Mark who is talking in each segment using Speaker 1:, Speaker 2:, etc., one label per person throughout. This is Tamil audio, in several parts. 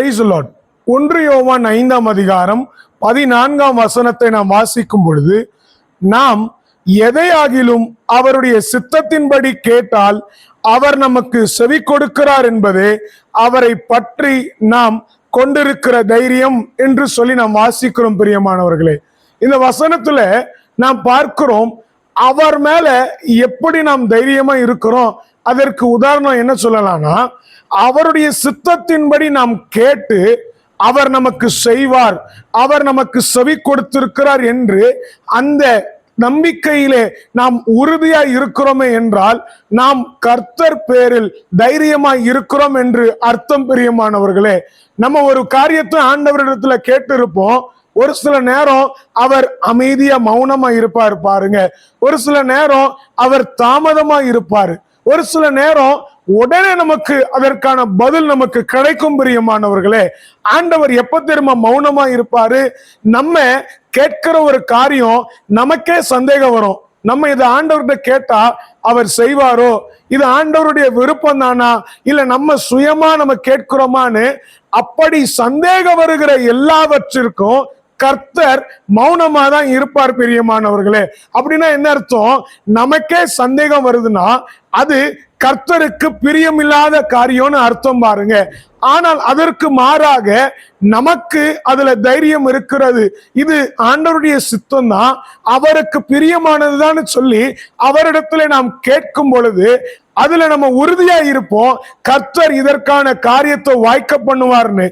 Speaker 1: பிரைஸ் லாட் ஒன்று யோவான் ஐந்தாம் அதிகாரம் பதினான்காம் வசனத்தை நாம் வாசிக்கும் பொழுது நாம் எதையாகிலும் அவருடைய சித்தத்தின்படி கேட்டால் அவர் நமக்கு செவி கொடுக்கிறார் என்பதே அவரை பற்றி நாம் கொண்டிருக்கிற தைரியம் என்று சொல்லி நாம் வாசிக்கிறோம் பிரியமானவர்களே. இந்த வசனத்துல நாம் பார்க்கிறோம் அவர் மேல எப்படி நாம் தைரியமா இருக்கிறோம் அதற்கு உதாரணம் என்ன சொல்லலாம்னா அவருடைய சித்தத்தின்படி நாம் கேட்டு அவர் நமக்கு செய்வார் அவர் நமக்கு செவி கொடுத்திருக்கிறார் என்று அந்த நம்பிக்கையிலே நாம் உறுதியா இருக்கிறோமே என்றால் நாம் கர்த்தர் பேரில் தைரியமாய் இருக்கிறோம் என்று அர்த்தம் பிரியமானவர்களே. நம்ம ஒரு காரியத்தை ஆண்டவரிடத்துல கேட்டு இருப்போம் ஒரு சில நேரம் அவர் அமைதியா மௌனமா இருப்பார் பாருங்க. ஒரு சில நேரம் அவர் தாமதமா இருப்பாரு. ஒரு சில நேரம் உடனே நமக்கு அதற்கான பதில் நமக்கு கிடைக்கும் பிரியமானவர்களே. ஆண்டவர் எப்ப தெரியுமா மௌனமா இருப்பாரு? நம்ம கேட்கிற ஒரு காரியம் நமக்கே சந்தேகம் வரும். நம்ம இதை ஆண்டவர்கிட்ட கேட்டா அவர் செய்வாரோ? இது ஆண்டவருடைய விருப்பம் தானா? இல்ல நம்ம சுயமா நம்ம கேட்கிறோமான்னு? அப்படி சந்தேகம் வருகிற எல்லாவற்றிற்கும் கர்த்தர் மௌனமா தான் இருப்பார் பிரியமானவர்களே. அப்படின்னா என்ன அர்த்தம்? நமக்கே சந்தேகம் வருதுன்னா அது கர்த்தருக்கு பிரியமில்லாத காரியம்னு அர்த்தம் பாருங்க. ஆனால் அதற்கு மாறாக நமக்கு அதுல தைரியம் இருக்கிறது. இது ஆண்டவருடைய சித்தம் தான் அவருக்கு பிரியமானதுதான் சொல்லி அவரிடத்துல நாம் கேட்கும் பொழுது அதுல நம்ம உறுதியா இருப்போம். கர்த்தர் இதற்கான காரியத்தை வாய்க்க பண்ணுவார்னு.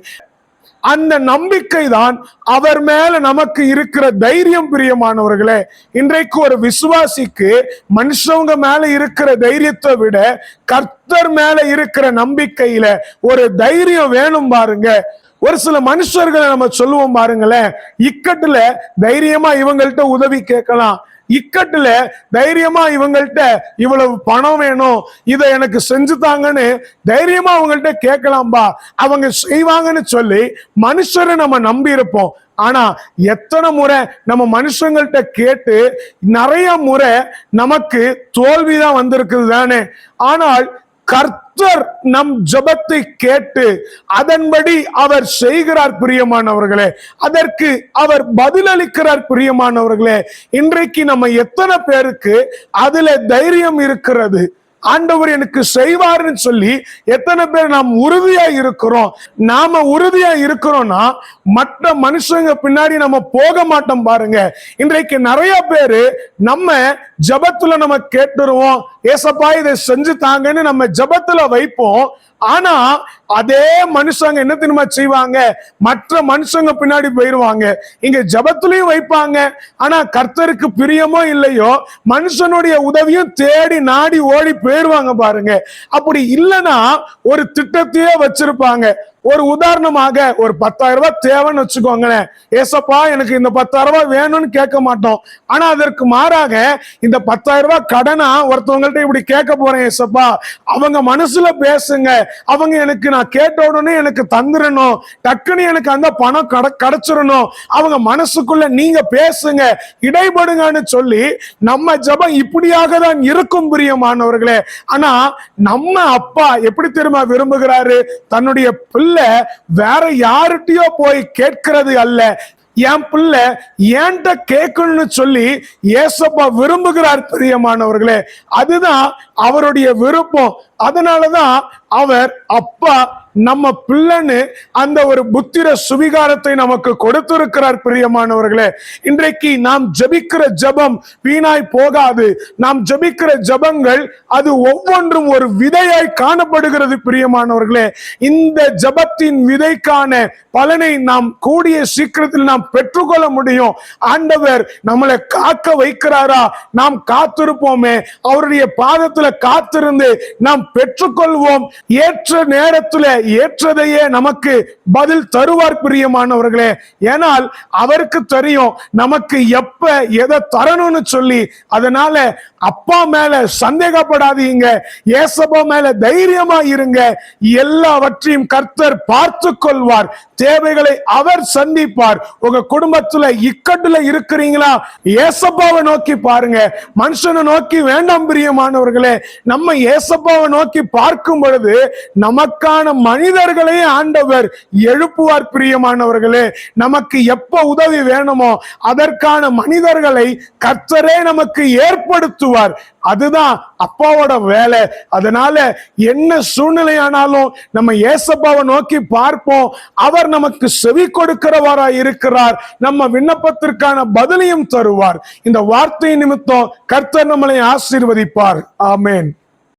Speaker 1: அந்த நம்பிக்கை தான் அவர் மேல நமக்கு இருக்கிற தைரியம் பிரியமானவர்களே. இன்றைக்கு ஒரு விசுவாசிக்கு மனுஷவங்க மேல இருக்கிற தைரியத்தை விட கர்த்தர் மேல இருக்கிற நம்பிக்கையில ஒரு தைரியம் வேணும் பாருங்க. ஒரு சில மனுஷர்களை நம்ம சொல்லுவோம் பாருங்களேன். இக்கட்டுல தைரியமா இவங்கள்ட்ட உதவி கேட்கலாம். இக்கட்டுல தைரியமா இவங்கள்ட்ட இவ்வளவு பணம் வேணும் இதை எனக்கு செஞ்சு தாங்கன்னு தைரியமா அவங்கள்ட்ட கேட்கலாம்பா. அவங்க செய்வாங்கன்னு சொல்லி மனுஷரை நம்ம நம்பி இருப்போம். ஆனா எத்தனை முறை நம்ம மனுஷங்கள்ட்ட கேட்டு நிறைய முறை நமக்கு தோல்விதான் வந்திருக்குது தானே ஆனால் கர்த்தர் நம் ஜபத்தை கேட்டு அதன்படி அவர் செய்கிறார் பிரியமானவர்களே. அதற்கு அவர் பதிலளிக்கிறார் பிரியமானவர்களே. இன்றைக்கு நம்ம எத்தனை பேருக்கு அதுல தைரியம் இருக்கிறது? ஆண்டவர் எனக்கு செய்வார்னு சொல்லி எத்தனை பேர் நாம் உறுதியா இருக்கிறோம்? நாம உறுதியா இருக்கிறோம்னா மற்ற மனுஷங்க பின்னாடி நம்ம போக மாட்டோம் பாருங்க. இன்றைக்கு நிறைய பேரு நம்ம ஜபத்துல நம்ம கேட்டுருவோம். ஏசப்பா இதை செஞ்சு தாங்கன்னு நம்ம ஜபத்துல வைப்போம். ஆனா அதே மனுஷங்க என்ன தெரியுமா செய்வாங்க? மற்ற மனுஷங்க பின்னாடி போயிருவாங்க. இங்க ஜபத்துலயும் வைப்பாங்க. ஆனா கர்த்தருக்கு பிரியமோ இல்லையோ மனுஷனுடைய உதவியும் தேடி நாடி ஓடி போயிருவாங்க பாருங்க. அப்படி இல்லைன்னா ஒரு திட்டத்தையே வச்சிருப்பாங்க. ஒரு உதாரணமாக ஒரு பத்தாயிரம் ரூபாய் தேவைன்னு வச்சுக்கோங்களேன். ஏசப்பா எனக்கு இந்த பத்தாயிரம் ரூபாய் வேணும்னு கேட்க மாட்டோம். ஆனா அதற்கு மாறாக இந்த பத்தாயிரம் ரூபாய் கடனா ஒருத்தவங்கள்ட்ட இப்படி கேட்க போறேன் ஏசப்பா. அவங்க மனசுல பேசுங்க. அவங்க எனக்கு நான் கேட்ட உடனே எனக்கு தந்துடணும் டக்குன்னு எனக்கு அந்த பணம் கட கிடைச்சிடணும் அவங்க மனசுக்குள்ள நீங்க பேசுங்க. இடைபடுங்கன்னு சொல்லி நம்ம ஜபம் இப்படியாக தான் இருக்கும் பிரியமானவர்களே. ஆனா நம்ம அப்பா எப்படி தெரியுமா விரும்புகிறாரு? தன்னுடைய பிள்ளை வேற யார்கிட்டயோ போய் கேட்கிறது அல்ல. என் பிள்ளை ஏன்ட்ட கேட்கணும்னு சொல்லி ஏசப்பா விரும்புகிறார் பிரியமானவர்களே. அதுதான் அவருடைய விருப்பம். அதனாலதான் அவர் அப்பா நம்ம பிள்ளைன்னு அந்த ஒரு புத்திர சுவிகாரத்தை நமக்கு கொடுத்திருக்கிறார் பிரியமானவர்களே. இன்றைக்கு நாம் ஜபிக்கிற ஜபம் வீணாய் போகாது. நாம் ஜபிக்கிற ஜபங்கள் அது ஒவ்வொன்றும் ஒரு விதையாய் காணப்படுகிறது பிரியமானவர்களே. இந்த ஜபத்தின் விதைக்கான பலனை நாம் கூடிய சீக்கிரத்தில் நாம் பெற்றுக்கொள்ள முடியும். ஆண்டவர் நம்மளை காக்க வைக்கிறாரா? நாம் காத்திருப்போமே. அவருடைய பாதத்துல காத்திருந்து நாம் பெற்றுக்கொள்வோம். ஏற்ற நேரத்துல ஏற்றதையே நமக்கு பதில் தருவார் பிரியமானவர்களே. ஏனால் அவருக்கு தெரியும் நமக்கு எப்ப எதை தரணும்னு சொல்லி. அதனால அப்பா மேல சந்தேகப்படாதீங்க. ஏசப்பா மேல தைரியமா இருங்க. எல்லாவற்றையும் கர்த்தர் பார்த்து கொள்வார். தேவைகளை அவர் சந்திப்பார். உங்க குடும்பத்துல இக்கட்டுல இருக்கிறீங்களா? ஏசப்பாவை நோக்கி பாருங்க. மனுஷனை நோக்கி வேண்டாம் பிரியமானவர்களே. நம்ம ஏசப்பாவை நோக்கி பார்க்கும் பொழுது நமக்கான மனிதர்களை ஆண்டவர். எழுப்புவார் பிரியமானவர்களே. நமக்கு எப்ப உதவி வேணுமோ அதற்கான மனிதர்களை கர்த்தரே நமக்கு ஏற்படுத்துவார். அதுதான் அப்பாவோட வேலை. அதனால என்ன சூழ்நிலையானாலும் நம்ம ஏசப்பாவை நோக்கி பார்ப்போம். அவர் நமக்கு செவி கொடுக்கிறவரா இருக்கிறார். நம்ம விண்ணப்பத்திற்கான பதிலையும் தருவார். இந்த வார்த்தை நிமித்தம் கர்த்தர் நம்மளை ஆசீர்வதிப்பார். ஆமேன்.